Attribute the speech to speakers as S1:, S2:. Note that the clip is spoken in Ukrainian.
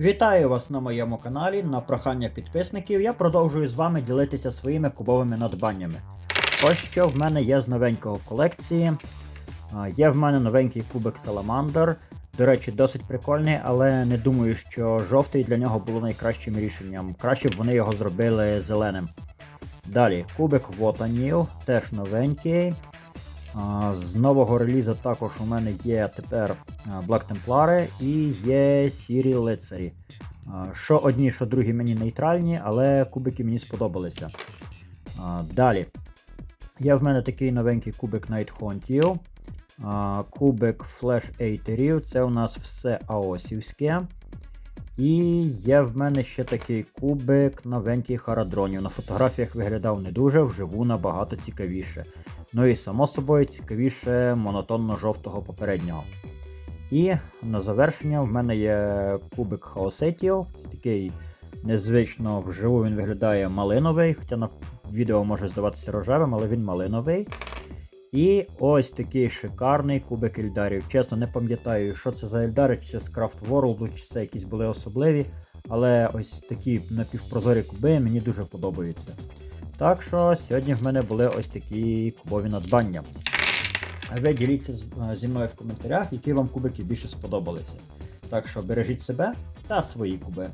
S1: Вітаю вас на моєму каналі. На прохання підписників я продовжую з вами ділитися своїми кубовими надбаннями. Ось що в мене є з новенького в колекції. Є в мене новенький кубик Salamander. До речі, досить прикольний, але не думаю, що жовтий для нього було найкращим рішенням. Краще б вони його зробили зеленим. Далі, кубик Wotanil, теж новенький. З нового релізу також у мене є тепер Black Templari і є сірі лицарі. Що одні, що другі мені нейтральні, але кубики мені сподобалися. Далі. Є в мене такий новенький кубик Night Hauntil. Кубик Flash Eighterів. Це у нас все аосівське. І є в мене ще такий кубик новенький харадронів. На фотографіях виглядав не дуже, вживу набагато цікавіше. Ну і само собою цікавіше монотонно-жовтого попереднього. І на завершення в мене є кубик хаосетів. Такий незвично вживу він виглядає малиновий, хоча на відео може здаватися рожевим, але він малиновий. І ось такий шикарний кубик Ельдарів. Чесно, не пам'ятаю, що це за Ельдари, чи це з Craft World, чи це якісь були особливі. Але ось такі напівпрозорі куби мені дуже подобаються. Так що сьогодні в мене були ось такі кубові надбання. Ви діліться е, зі мною в коментарях, які вам кубики більше сподобалися. Так що бережіть себе та свої куби.